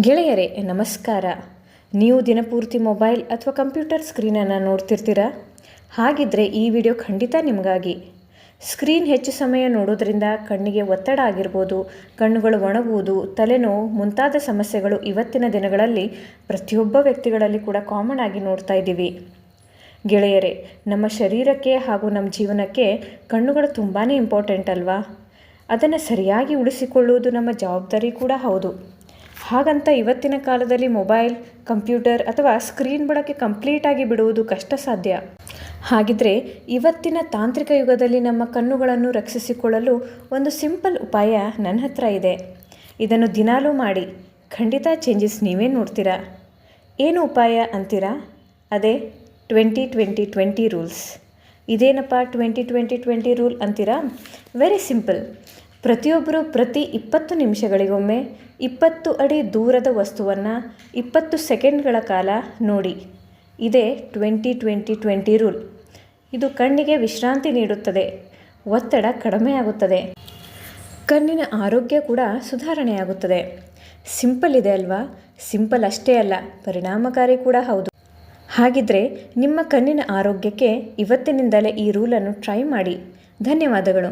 ಗೆಳೆಯರೇ, ನಮಸ್ಕಾರ. ನೀವು ದಿನಪೂರ್ತಿ ಮೊಬೈಲ್ ಅಥವಾ ಕಂಪ್ಯೂಟರ್ ಸ್ಕ್ರೀನನ್ನು ನೋಡ್ತಿರ್ತೀರಾ? ಹಾಗಿದ್ರೆ ಈ ವಿಡಿಯೋ ಖಂಡಿತ ನಿಮಗಾಗಿ. ಸ್ಕ್ರೀನ್ ಹೆಚ್ಚು ಸಮಯ ನೋಡೋದ್ರಿಂದ ಕಣ್ಣಿಗೆ ಒತ್ತಡ ಆಗಿರ್ಬೋದು, ಕಣ್ಣುಗಳು ಒಣಗುವುದು, ತಲೆನೋವು ಮುಂತಾದ ಸಮಸ್ಯೆಗಳು ಇವತ್ತಿನ ದಿನಗಳಲ್ಲಿ ಪ್ರತಿಯೊಬ್ಬ ವ್ಯಕ್ತಿಗಳಲ್ಲಿ ಕೂಡ ಕಾಮನ್ ಆಗಿ ನೋಡ್ತಾ ಇದ್ದೀವಿ. ಗೆಳೆಯರೇ, ನಮ್ಮ ಶರೀರಕ್ಕೆ ಹಾಗೂ ನಮ್ಮ ಜೀವನಕ್ಕೆ ಕಣ್ಣುಗಳು ತುಂಬಾ ಇಂಪಾರ್ಟೆಂಟ್ ಅಲ್ವಾ? ಅದನ್ನು ಸರಿಯಾಗಿ ಉಳಿಸಿಕೊಳ್ಳುವುದು ನಮ್ಮ ಜವಾಬ್ದಾರಿ ಕೂಡ ಹೌದು. ಹಾಗಂತ ಇವತ್ತಿನ ಕಾಲದಲ್ಲಿ ಮೊಬೈಲ್, ಕಂಪ್ಯೂಟರ್ ಅಥವಾ ಸ್ಕ್ರೀನ್ ಬಳಕೆ ಕಂಪ್ಲೀಟಾಗಿ ಬಿಡುವುದು ಕಷ್ಟ ಸಾಧ್ಯ ಹಾಗಿದ್ರೆ ಇವತ್ತಿನ ತಾಂತ್ರಿಕ ಯುಗದಲ್ಲಿ ನಮ್ಮ ಕಣ್ಣುಗಳನ್ನು ರಕ್ಷಿಸಿಕೊಳ್ಳಲು ಒಂದು ಸಿಂಪಲ್ ಉಪಾಯ ನನ್ನ ಹತ್ರ ಇದೆ. ಇದನ್ನು ದಿನಾಲೂ ಮಾಡಿ. ಖಂಡಿತ ಚೇಂಜಸ್ ನೀವೇ ನೋಡ್ತೀರಾ. ಏನು ಉಪಾಯ ಅಂತೀರಾ? ಅದೇ ಟ್ವೆಂಟಿ ಟ್ವೆಂಟಿ ಟ್ವೆಂಟಿ ರೂಲ್ಸ್. ಇದೇನಪ್ಪ ಟ್ವೆಂಟಿ ಟ್ವೆಂಟಿ ಟ್ವೆಂಟಿ ರೂಲ್ ಅಂತೀರಾ? Very simple. ಪ್ರತಿಯೊಬ್ಬರು ಪ್ರತಿ ಇಪ್ಪತ್ತು ನಿಮಿಷಗಳಿಗೊಮ್ಮೆ ಇಪ್ಪತ್ತು ಅಡಿ ದೂರದ ವಸ್ತುವನ್ನು ಇಪ್ಪತ್ತು ಸೆಕೆಂಡ್ಗಳ ಕಾಲ ನೋಡಿ. ಇದೇ ಟ್ವೆಂಟಿ ಟ್ವೆಂಟಿ ಟ್ವೆಂಟಿ ರೂಲ್. ಇದು ಕಣ್ಣಿಗೆ ವಿಶ್ರಾಂತಿ ನೀಡುತ್ತದೆ. ಒತ್ತಡ ಕಡಿಮೆಯಾಗುತ್ತದೆ ಕಣ್ಣಿನ ಆರೋಗ್ಯ ಕೂಡ ಸುಧಾರಣೆಯಾಗುತ್ತದೆ. ಸಿಂಪಲ್ ಇದೆ ಅಲ್ವಾ? ಸಿಂಪಲ್ ಅಷ್ಟೇ ಅಲ್ಲ, ಪರಿಣಾಮಕಾರಿ ಕೂಡ ಹೌದು. ಹಾಗಿದ್ರೆ ನಿಮ್ಮ ಕಣ್ಣಿನ ಆರೋಗ್ಯಕ್ಕೆ ಇವತ್ತಿನಿಂದಲೇ ಈ ರೂಲನ್ನು ಟ್ರೈ ಮಾಡಿ. ಧನ್ಯವಾದಗಳು.